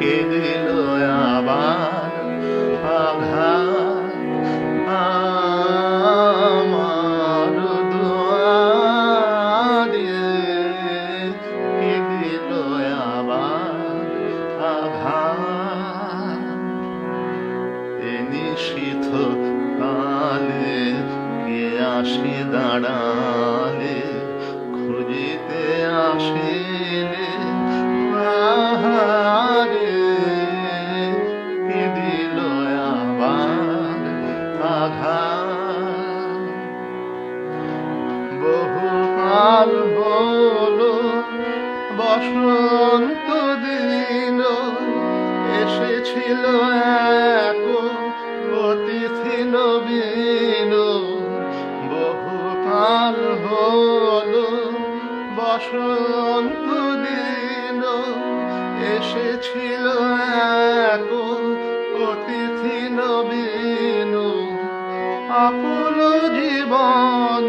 ঢেকে দিল আবার আঘাত আমার দিয়ে দিল আবার আঘাত এ নিষিদ্ধ কালে কে আসে দাঁড়ালে? কাল হলো বসন্ত দিন। এসেছিল এক অতিথি নবীন। বহুকাল হলো বসন্ত দিন। এসেছিল এক অতিথি নবীন। আকুল জীবন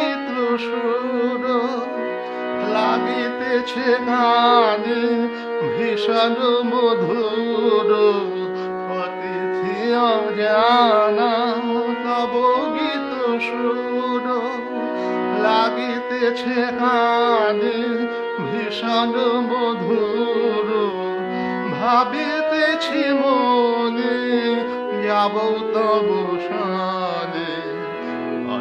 গীত সুর লাগিতেছে গানে ভীষণ মধুর। অতিথি অজানা, তব গীত সুর লাগিতেছে গানে ভীষণ মধুর। ভাবিতেছি মনে, যাব তব সানে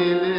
Amen.